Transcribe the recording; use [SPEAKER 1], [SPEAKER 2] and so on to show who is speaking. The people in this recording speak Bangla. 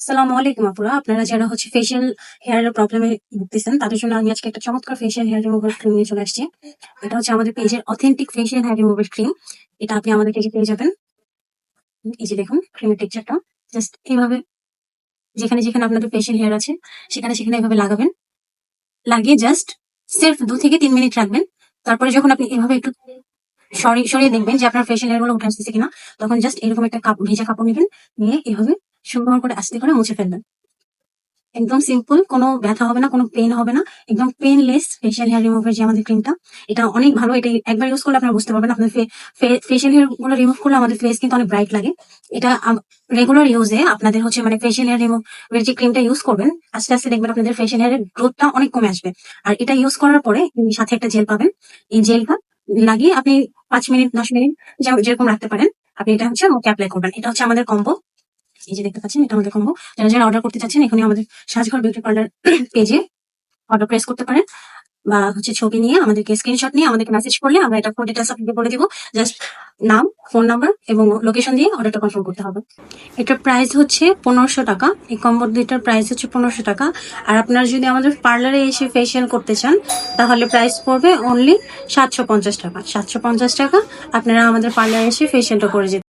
[SPEAKER 1] সালামু আলাইকুম আপুরা। আপনারা যারা হচ্ছে ফেশিয়াল হেয়ারের প্রবলেমে ভুগতেছেন, তাদের জন্য আমি আজকে একটা চমৎকার ফেশিয়াল হেয়ার রিমুভার ক্রিম নিয়ে চলে আসছি। এটা হচ্ছে আমাদের পেজের authentic facial hair remover cream এটা আপনি আমাদের পেজে পেয়ে যাবেন। এই যে দেখুন ক্রিমের টেক্সচারটা জাস্ট এইভাবে যেখানে যেখানে আপনাদের ফেশিয়াল হেয়ার আছে, সেখানে সেখানে এভাবে লাগাবেন। লাগিয়ে জাস্ট সির্ফ দু থেকে তিন মিনিট রাখবেন। তারপরে যখন আপনি এভাবে একটু সরিয়ে সরিয়ে দেখবেন যে আপনার ফেশিয়াল হেয়ারগুলো উঠে আসতেছে কিনা, তখন জাস্ট এরকম একটা কাপড় ভেজা কাপড় নেবেন। নিয়ে এভাবে সুন্দর করে আস্তে করে মুছে ফেলবেন। একদম সিম্পল কোনো ব্যথা হবে না, কোনো পেন হবে না, একদম পেনলেস ফেশিয়াল হেয়ার রিমুভার যে আমাদের ক্রিমটা এটা অনেক ভালো, এটা একবার ইউজ করলে আপনারা বুঝতে পারবেন আপনার ফেশিয়াল হেয়ারগুলো রিমুভ করলে আমাদের ফেস কিন্তু অনেক ব্রাইট লাগে। এটা রেগুলার ইউজে আপনাদের হচ্ছে মানে ফেশিয়াল হেয়ার রিমুভের যে ক্রিমটা ইউজ করবেন, আস্তে আস্তে দেখবেন আপনাদের ফেশিয়াল হেয়ারের গ্রোথটা অনেক কমে আসবে। আর এটা ইউজ করার পরে সাথে একটা জেল পাবেন। এই জেলটা লাগিয়ে আপনি পাঁচ মিনিট, দশ মিনিট যেরকম রাখতে পারেন, আপনি এটা হচ্ছে মুখে অ্যাপ্লাই করবেন। এটা হচ্ছে আমাদের কম্বো এই যে দেখতে পাচ্ছেন, এটা আমাদের কম্বো যারা যারা অর্ডার করতে চাচ্ছেন এখানে আমাদের সাজঘর বিউটি পার্লার পেজে অর্ডার প্রেস করতে পারেন। বা হচ্ছে ছবি নিয়ে, আমাদেরকে স্ক্রিনশট নিয়ে, আমাদেরকে মেসেজ করলে আমরা এটা ফুল ডিটেলস আপনাকে বলে দিব। জাস্ট নাম ফোন নাম্বার এবং লোকেশন দিয়ে অর্ডারটা কনফার্ম করতে হবে। এটার প্রাইস হচ্ছে পনেরোশো টাকা। এই কম্বো দুইটার প্রাইস হচ্ছে পনেরোশো টাকা। আর আপনারা যদি আমাদের পার্লারে এসে ফেশিয়াল করতে চান, তাহলে প্রাইস পড়বে অনলি সাতশো পঞ্চাশ টাকা। সাতশো পঞ্চাশ টাকা আপনারা আমাদের পার্লারে এসে ফেশিয়ালটা করে যেতে